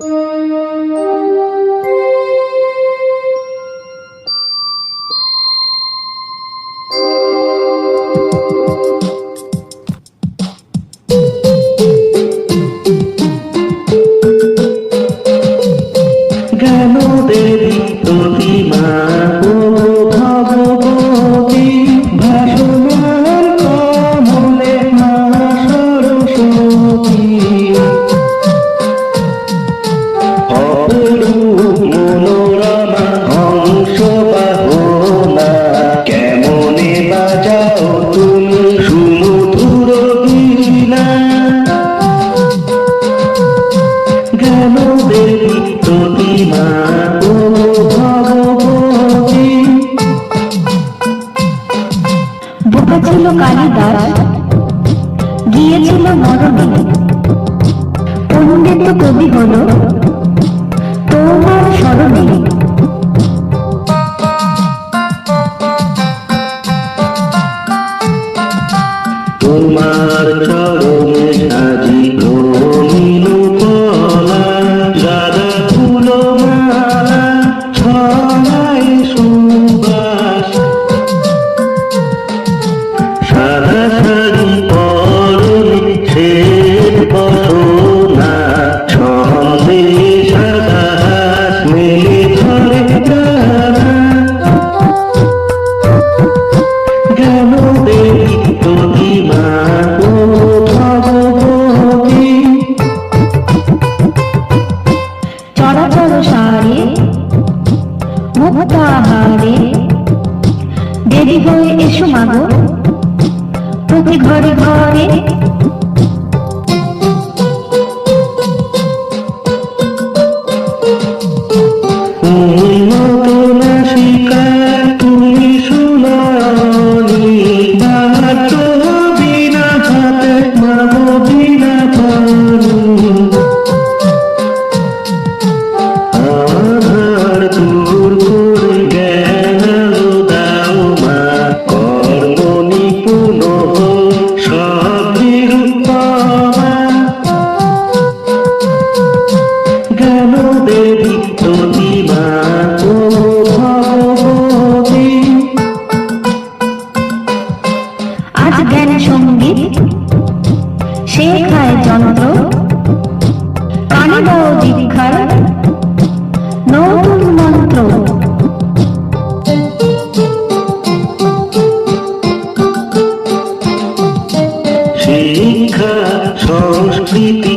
Mm-hmm. প্রতিমা ও ভগবতী। বোকা ছিল কালিদাস গিয়েছিল মরণে। পণ্ডিত কবি হলো অনুসারে মুক্তাহারে। দেবী হয়ে এসো মাগো প্রতি ঘরে ঘরে পেটে খায় যন্ত্র কানে দাও দীক্ষার নতুন মন্ত্র। শিক্ষা সংস্কৃতি